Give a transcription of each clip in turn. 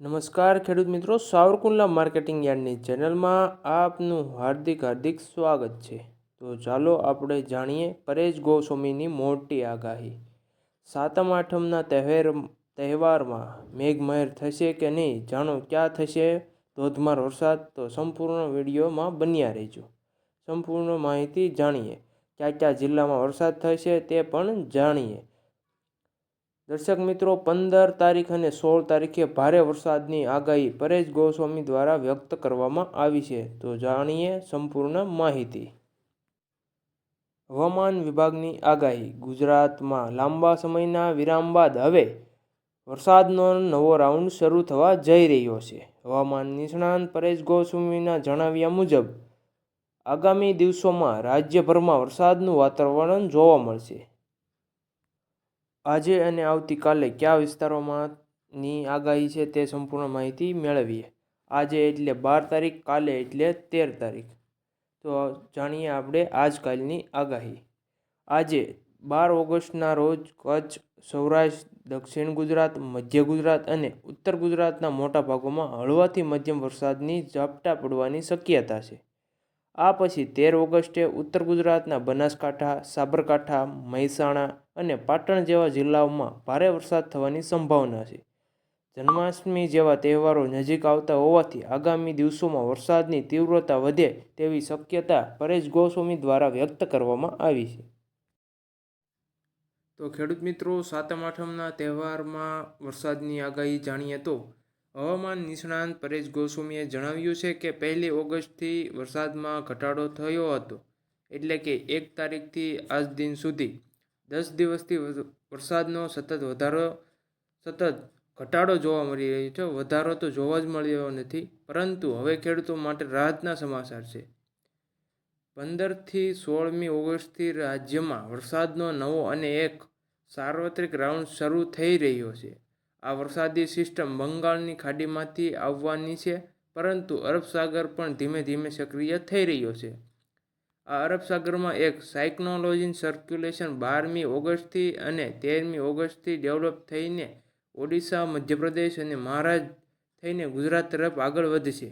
નમસ્કાર ખેડૂત મિત્રો, સાવરકુંડલા માર્કેટિંગ યાર્ડની ચેનલમાં આપનું હાર્દિક હાર્દિક સ્વાગત છે. તો ચાલો આપણે જાણીએ પરેશ ગોસ્વામીની મોટી આગાહી. સાતમ આઠમના તહેવાર, તહેવારમાં મેઘમહેર થશે કે નહીં, જાણો ક્યાં થશે? ધોધમાર વરસાદ, તો સંપૂર્ણ વિડીયોમાં બન્યા રહેજો. સંપૂર્ણ માહિતી જાણીએ. કયા કયા જિલ્લામાં વરસાદ થશે તે પણ જાણીએ. દર્શક મિત્રો, પંદર તારીખ અને સોળ તારીખે ભારે વરસાદની આગાહી પરેશ ગોસ્વામી દ્વારા વ્યક્ત કરવામાં આવી છે. તો જાણીએ સંપૂર્ણ માહિતી. હવામાન વિભાગની આગાહી. ગુજરાતમાં લાંબા સમયના વિરામ બાદ હવે વરસાદનો નવો રાઉન્ડ શરૂ થવા જઈ રહ્યો છે. હવામાન નિષ્ણાંત પરેશ ગોસ્વામીના જણાવ્યા મુજબ, આગામી દિવસોમાં રાજ્યભરમાં વરસાદનું વાતાવરણ જોવા મળશે. આજે અને આવતીકાલે કયા વિસ્તારોમાંની આગાહી છે તે સંપૂર્ણ માહિતી મેળવીએ. આજે એટલે બાર તારીખ, કાલે એટલે તેર તારીખ. તો જાણીએ આપણે આજકાલની આગાહી. આજે બાર ઓગસ્ટના રોજ કચ્છ, સૌરાષ્ટ્ર, દક્ષિણ ગુજરાત, મધ્ય ગુજરાત અને ઉત્તર ગુજરાતના મોટા ભાગોમાં હળવાથી મધ્યમ વરસાદની ઝાપટા પડવાની શક્યતા છે. આ પછી તેર ઓગસ્ટે ઉત્તર ગુજરાતના બનાસકાંઠા, સાબરકાંઠા, મહેસાણા અને પાટણ જેવા જિલ્લાઓમાં ભારે વરસાદ થવાની સંભાવના છે. જન્માષ્ટમી જેવા તહેવારો નજીક આવતા હોવાથી આગામી દિવસોમાં વરસાદની તીવ્રતા વધે તેવી શક્યતા પરેશ ગોસ્વામી દ્વારા વ્યક્ત કરવામાં આવી છે. તો ખેડૂત મિત્રો, સાતમ આઠમના તહેવારમાં વરસાદની આગાહી જાણીએ તો હવામાન નિષ્ણાંત પરેશ ગોસ્વામીએ જણાવ્યું છે કે પહેલી ઓગસ્ટથી વરસાદમાં ઘટાડો થયો હતો. એટલે કે એક તારીખથી આજ દિન સુધી દસ દિવસથી વરસાદનો સતત વધારો, સતત ઘટાડો જોવા મળી રહ્યો છે. વધારો તો જોવા જ મળ્યો નથી, પરંતુ હવે ખેડૂતો માટે રાહતના સમાચાર છે. પંદરથી સોળમી ઓગસ્ટથી રાજ્યમાં વરસાદનો નવો અને એક સાર્વત્રિક રાઉન્ડ શરૂ થઈ રહ્યો છે. આ વરસાદી સિસ્ટમ બંગાળની ખાડીમાંથી આવવાની છે, પરંતુ અરબ સાગર પણ ધીમે ધીમે સક્રિય થઈ રહ્યો છે. આ અરબ સાગરમાં એક સાયક્નોલોજી સર્ક્યુલેશન બારમી ઓગસ્ટથી અને તેરમી ઓગસ્ટથી ડેવલપ થઈને ઓડિશા, મધ્યપ્રદેશ અને મહારાષ્ટ્ર થઈને ગુજરાત તરફ આગળ વધશે.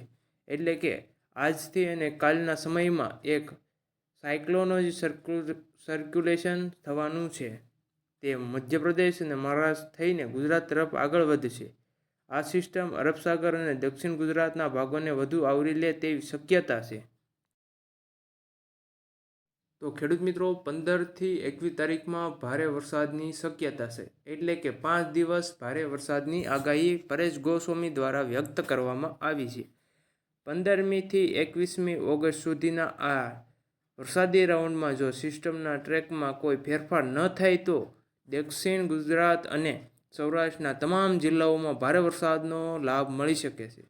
એટલે કે આજથી અને કાલના સમયમાં એક સાયક્લોનોજી સર્ક્યુ, સર્ક્યુલેશન થવાનું છે. તે મધ્યપ્રદેશ અને મહારાષ્ટ્ર થઈને ગુજરાત તરફ આગળ વધશે. આ સિસ્ટમ અરબ સાગર અને દક્ષિણ ગુજરાતના ભાગોને વધુ આવરી લે તેવી શક્યતા છે. તો ખેડૂત મિત્રો પંદરથી એકવીસ તારીખમાં ભારે વરસાદની શક્યતા છે. એટલે કે પાંચ દિવસ ભારે વરસાદની આગાહી પરેશ ગોસ્વામી દ્વારા વ્યક્ત કરવામાં આવી છે. પંદરમીથી એકવીસમી ઓગસ્ટ સુધીના આ વરસાદી રાઉન્ડમાં જો સિસ્ટમના ટ્રેકમાં કોઈ ફેરફાર ન થાય તો દક્ષિણ ગુજરાત અને સૌરાષ્ટ્રના તમામ જિલ્લાઓમાં ભારે વરસાદનો લાભ મળી શકે છે.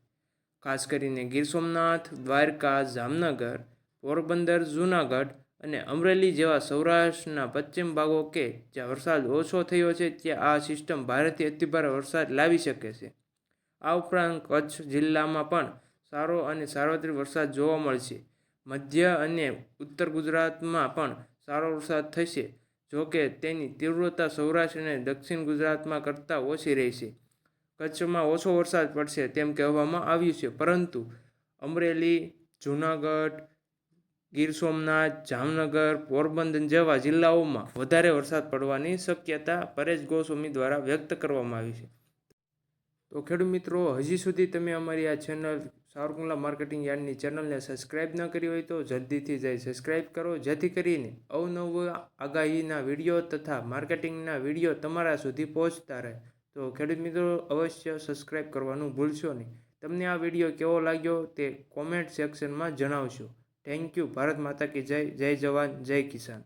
ખાસ કરીને ગીર સોમનાથ, દ્વારકા, જામનગર, પોરબંદર, જૂનાગઢ અને અમરેલી જેવા સૌરાષ્ટ્રના પશ્ચિમ ભાગો કે જ્યાં વરસાદ ઓછો થયો છે, ત્યાં આ સિસ્ટમ ભારેથી અતિભારે વરસાદ લાવી શકે છે. આ ઉપરાંત કચ્છ જિલ્લામાં પણ સારો અને સાર્વત્રિક વરસાદ જોવા મળશે. મધ્ય અને ઉત્તર ગુજરાતમાં પણ સારો વરસાદ થશે. જોકે તેની તીવ્રતા સૌરાષ્ટ્ર અને દક્ષિણ ગુજરાતમાં કરતાં ઓછી રહેશે કચ્છમાં ઓછો વરસાદ પડશે તેમ કહેવામાં આવ્યું છે. પરંતુ અમરેલી, જૂનાગઢ, ગીર સોમનાથ, જામનગર, પોરબંદર જેવા જિલ્લાઓમાં વધારે વરસાદ પડવાની શક્યતા પરેશ ગોસ્વામી દ્વારા વ્યક્ત કરવામાં આવી છે. તો ખેડૂત મિત્રો, હજી સુધી તમે અમારી આ ચેનલ સારકુંલા માર્કેટિંગ યાર્ડની ચેનલને સબસ્ક્રાઇબ ન કરી હોય તો જલ્દીથી જઈ સબસ્ક્રાઇબ કરો. જેથી કરીને અવનવા આગાહીના વીડિયો તથા માર્કેટિંગના વીડિયો તમારા સુધી પહોંચતા રહે. તો ખેડૂત મિત્રો, અવશ્ય સબસ્ક્રાઇબ કરવાનું ભૂલશો નહીં. તમને આ વીડિયો કેવો લાગ્યો તે કોમેન્ટ સેક્શનમાં જણાવશો થેન્ક યુ ભારત માતા કી જય. જય જવાન. જય કિસાન.